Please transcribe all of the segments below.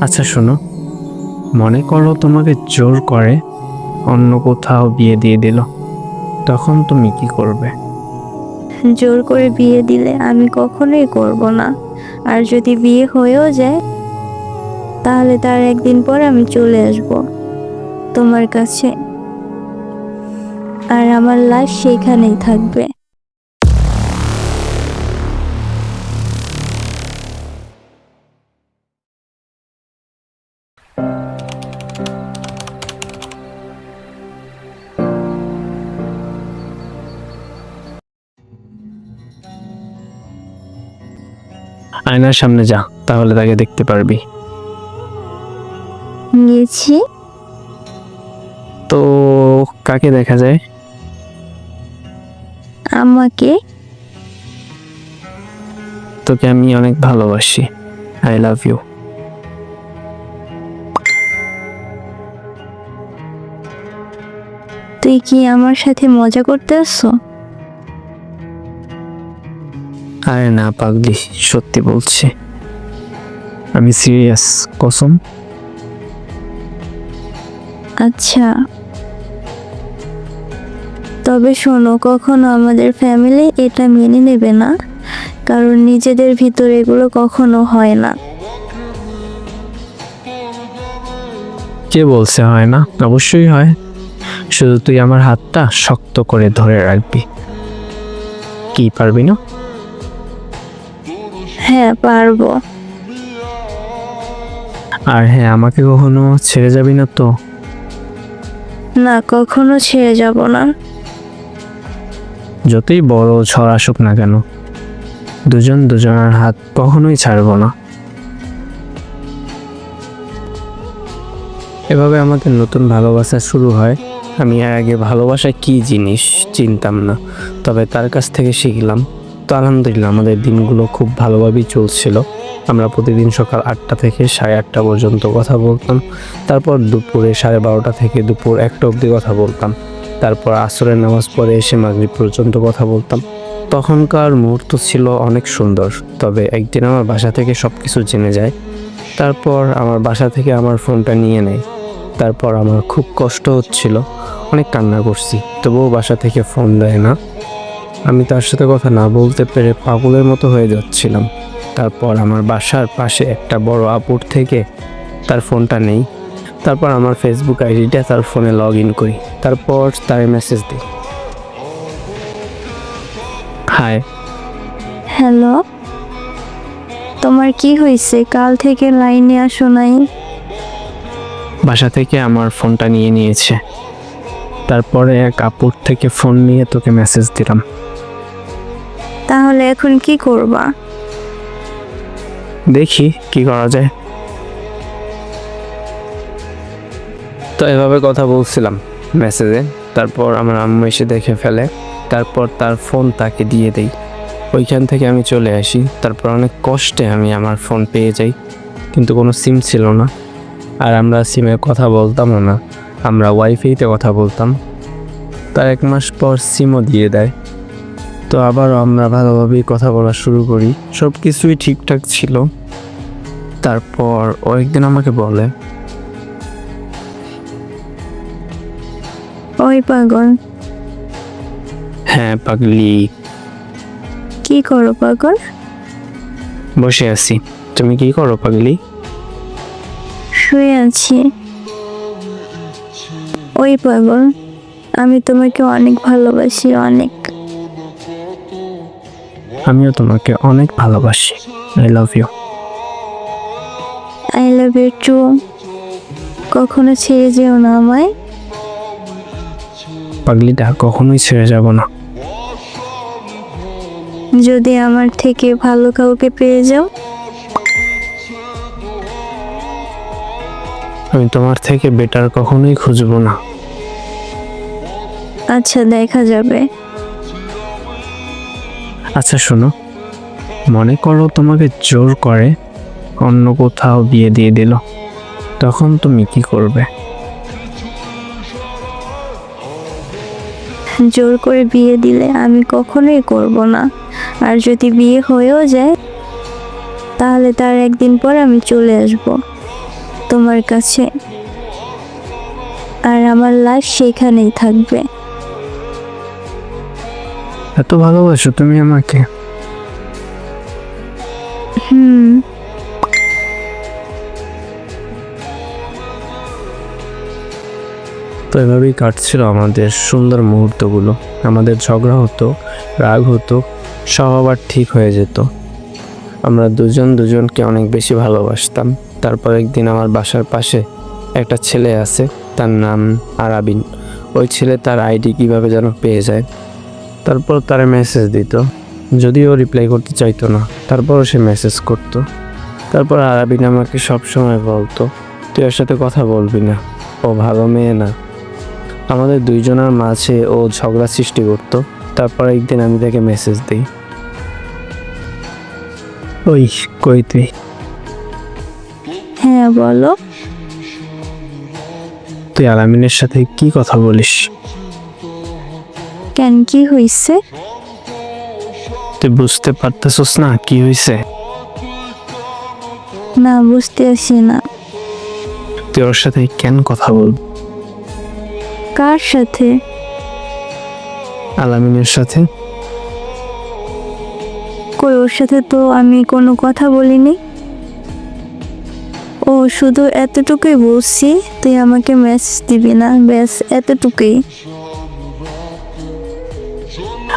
আচ্ছা শোনো। মনে করো তোমাকে জোর করে অন্য কোথাও বিয়ে দিয়ে দিল। তখন তুমি কি করবে? জোর করে বিয়ে দিলে আমি কখনোই করব না। আর যদি বিয়ে হয়েও যায়, তাহলে তার একদিন পর আমি চলে আসব তোমার কাছে। আর আমার লাশ সেইখানেই থাকবে। আয়নার সামনে যা তাহলে তাকে দেখতে পারবি। গেছি তো কাকে দেখা যায়? আমাকে। তোকে আমি অনেক ভালোবাসি। আই লাভ ইউ তুই কি আমার সাথে মজা করতে আসছো? আরে না পাগলি সত্যি বলছি। আমি সিরিয়াস কসম। আচ্ছা। তবে শোনো কখনো আমাদের ফ্যামিলি এটা মেনে নেবে না কারণ নিজেদের ভিতরে এগুলো কখনো হয় না। কে বলছে হয় না? অবশ্যই হয়। শুধু তুই আমার হাতটা শক্ত করে ধরে রাখবি। কি পারবি না? হ্যাঁ পারব। আর হ্যাঁ আমাকে কখনো ছেড়ে যাবি না তো? না কখনো ছেড়ে যাব না। যতই বড় ঝড় আসুক না কেন দুজন দুজনের হাত কখনোই ছাড়বো না। এভাবে আমাদের নতুন ভালোবাসা শুরু হয়। আমি এর আগে ভালোবাসা কি জিনিস চিনতাম না তবে তার কাছ থেকে শিখলাম। তো আলহামদুলিল্লাহ, আমাদের দিনগুলো খুব ভালোভাবেই চলছিল। আমরা প্রতিদিন সকাল আটটা থেকে সাড়ে আটটা পর্যন্ত কথা বলতাম। তারপর দুপুরে সাড়ে বারোটা থেকে দুপুর একটা অবধি কথা বলতাম। তারপর আসরের নামাজ পরে এসে মাগরিব পর্যন্ত কথা বলতাম। তখনকার মুহূর্ত ছিল অনেক সুন্দর, তবে একদিন আমার বাসা থেকে সব কিছু জেনে যায়। তারপর আমার বাসা থেকে আমার ফোনটা নিয়ে নেয়। তারপর আমার খুব কষ্ট হচ্ছিল, অনেক কান্না করছি, তবুও বাসা থেকে ফোন দেয় না। আমি তার সাথে কথা না বলতে পেরে পাগলের মতো হয়ে যাচ্ছিলাম। তারপর আমার বাসার পাশে একটা বড় আপুর থেকে তার ফোনটা নেই। তারপর আমার ফেসবুক আইডিটা তার ফোনে লগ ইন করি। তারপর তার মেসেজ দিই। হাই হ্যালো তোমার কি হয়েছে? কাল থেকে লাইনে আসো নাই। বাসা থেকে আমার ফোনটা নিয়ে নিয়েছে। তারপরে এক আপুর থেকে ফোন নিয়ে তোকে মেসেজ দিলাম। তাহলে এখন কি করবা? দেখি কি করা যায়। তো এভাবে কথা বলছিলাম মেসেজে তারপর আমার আম্মু এসে দেখে ফেলে। তারপর তার ফোন তাকে দিয়ে দেই। ওইখান থেকে আমি চলে আসি। তারপর অনেক কষ্টে আমি আমার ফোন পেয়ে যাই। কিন্তু কোনো সিম ছিল না। আর আমরা সিমে কথা বলতামও না। আমরা ওয়াইফাইতে কথা বলতাম। তার এক মাস পর সিমও দিয়ে দেয়। তো আবারও আমরা ভালোভাবেই কথা বলা শুরু করি। সব কিছুই ঠিকঠাক ছিল। তারপর ও একদিন আমাকে বলে ওই পাগল। হ্যাঁ পাগলি। কি করো পাগল? বসে আছি। তুমি কি করো পাগলি? শুয়ে আছি। ওই পাগল আমি তোমাকে অনেক ভালোবাসি অনেক। আমিও তোমাকে অনেক ভালোবাসি। I love you I love you too কখনো ছেড়ে যেও না আমায়। পাগলিটা কখনোই ছেড়ে যাব না। যদি আমার থেকে ভালো কাউকে পেয়ে যাও। আমি তোমার থেকে বেটার কখনোই খুঁজবো না। আচ্ছা দেখা যাবে। আচ্ছা শোনো। মনে করো তোমাকে জোর করে অন্য কোথাও বিয়ে দিয়ে দিল। তখন তুমি কি করবে? জোর করে বিয়ে দিলে আমি কখনোই করব না। আর যদি বিয়ে হয়েও যায় তাহলে তার একদিন পর আমি চলে আসব তোমার কাছে। আর আমার লাশ সেখানেই থাকবে। এত ভালোবাসো তুমি আমাকে। হুম। তো এভাবেই কাটছিল আমাদের সুন্দর মুহূর্তগুলো। আমাদের ঝগড়া হতো রাগ হতো সব আবার ঠিক হয়ে যেত। আমরা দুজন দুজনকে অনেক বেশি ভালোবাসতাম। তারপর একদিন আমার বাসার পাশে একটা ছেলে আছে তার নাম আরাবিন। ওই ছেলে তার আইডি কীভাবে যেন পেয়ে যায়। তারপর তার মেসেজ দিত। যদিও রিপ্লাই করতে চাইতো না তারপরও সে মেসেজ করতো। তারপর আরাবিন আমাকে সব সময় বলতো তুই ওর সাথে কথা বলবি না ও ভালো মেয়ে না। আমাদের দুইজনের মাঝে ও ঝগড়া সৃষ্টি করতো তারপর একদিন আমি তাকে মেসেজ দিই। ওই কই তুই? হ্যাঁ বলো। তুই আলামিনের সাথে কি কথা বলিস? কেন কি হয়েছে তুই বুঝতে পারতেছস না কি হয়েছে না বুঝতে আসি না। তুই ওর সাথে কেন কথা বল? কার সাথে? আলামিনের সাথে? কই ওর সাথে তো আমি কোনো কথা বলিনি। ও শুধু এতটুকুই বলছি তুই আমাকে মেসেজ দিবি না। ব্যাস এতটুকুই।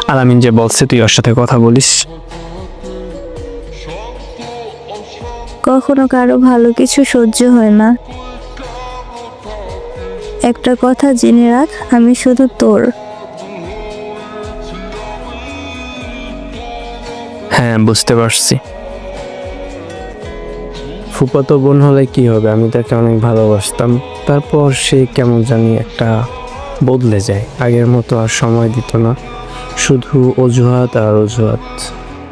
আলামিন যে বলছে তুই ওর সাথে কথা বলিস। কখনো কারও ভালো কিছু সহ্য হয় না। একটা কথা জেনে রাখ আমি শুধু তোর। হ্যাঁ বুঝতে পারছি। ফুপাতো বোন হলে কি হবে? আমি তাকে অনেক ভালোবাসতাম। তারপর সে কেমন জানি একটা বদলে যায়। আগের মতো আর সময় দিত না। শুধু অজুহাত আর অজুহাত।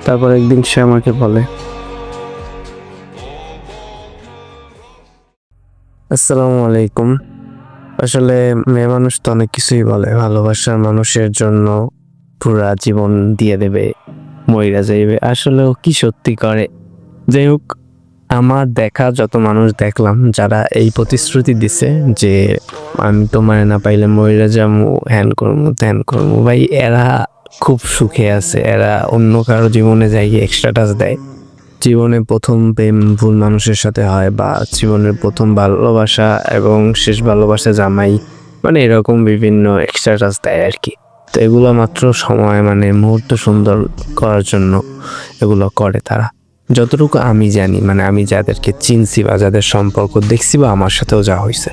তারপর একদিন সে আমাকে বলে, আসসালামু আলাইকুম। আসলে মেয়ে মানুষ তো অনেক কিছুই বলে, ভালোবাসার মানুষের জন্য পুরা জীবন দিয়ে দেবে, মইরা যাইবে। আসলেও কি সত্যি করে? যাই হোক, আমার দেখা যত মানুষ দেখলাম যারা এই প্রতিশ্রুতি দিছে যে, আমি তোমার না পাইলে মইরা যাব হ্যান করব ত্যান করব ভাই, এরা খুব সুখে আছে। এরা অন্য কারও জীবনে যাই এক্সট্রা টাচ দেয়। জীবনে প্রথম প্রেম ভুল মানুষের সাথে হয় বা জীবনের প্রথম ভালোবাসা এবং শেষ ভালোবাসা জামাই মানে এরকম বিভিন্ন এক্সট্রা টাচ দেয় আর কি তো এগুলো মাত্র সময় মানে মুহূর্ত সুন্দর করার জন্য এগুলো করে তারা। যতটুকু আমি জানি মানে আমি যাদেরকে চিনছি বা যাদের সম্পর্ক দেখছি বা আমার সাথেও যা হয়েছে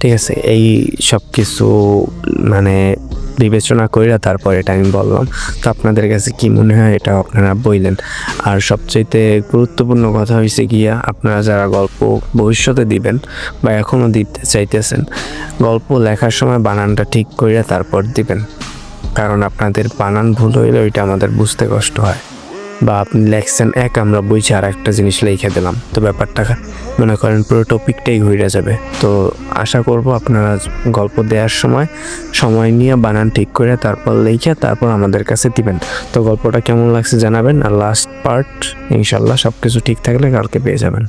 ঠিক আছে? এই সব কিছু মানে বিবেচনা করিয়া তারপর এটা আমি বললাম। তো আপনাদের কাছে কি মনে হয় এটা আপনারা বললেন আর সবচাইতে গুরুত্বপূর্ণ কথা হয়েছে গিয়া, আপনারা যারা গল্প ভবিষ্যতে দিবেন বা এখনও দিতে চাইতেছেন, গল্প লেখার সময় বানানটা ঠিক করিয়া তারপর দিবেন। কারণ আপনাদের বানান ভুল হইলে ওইটা আমাদের বুঝতে কষ্ট হয়। বা আপনি লেখছেন এক, আমরা বইছে আর একটা জিনিস লিখে দিলাম। তো ব্যাপারটা মনে করেন পুরো টপিকটাই ঘুরে যাবে। তো আশা করব আপনারা গল্প দেওয়ার সময় সময় নিয়ে বানান ঠিক করে তারপর লিখে তারপর আমাদের কাছে দিবেন। তো গল্পটা কেমন লাগছে জানাবেন। আর লাস্ট পার্ট ইনশাল্লাহ সব কিছু ঠিক থাকলে কালকে পেয়ে যাবেন।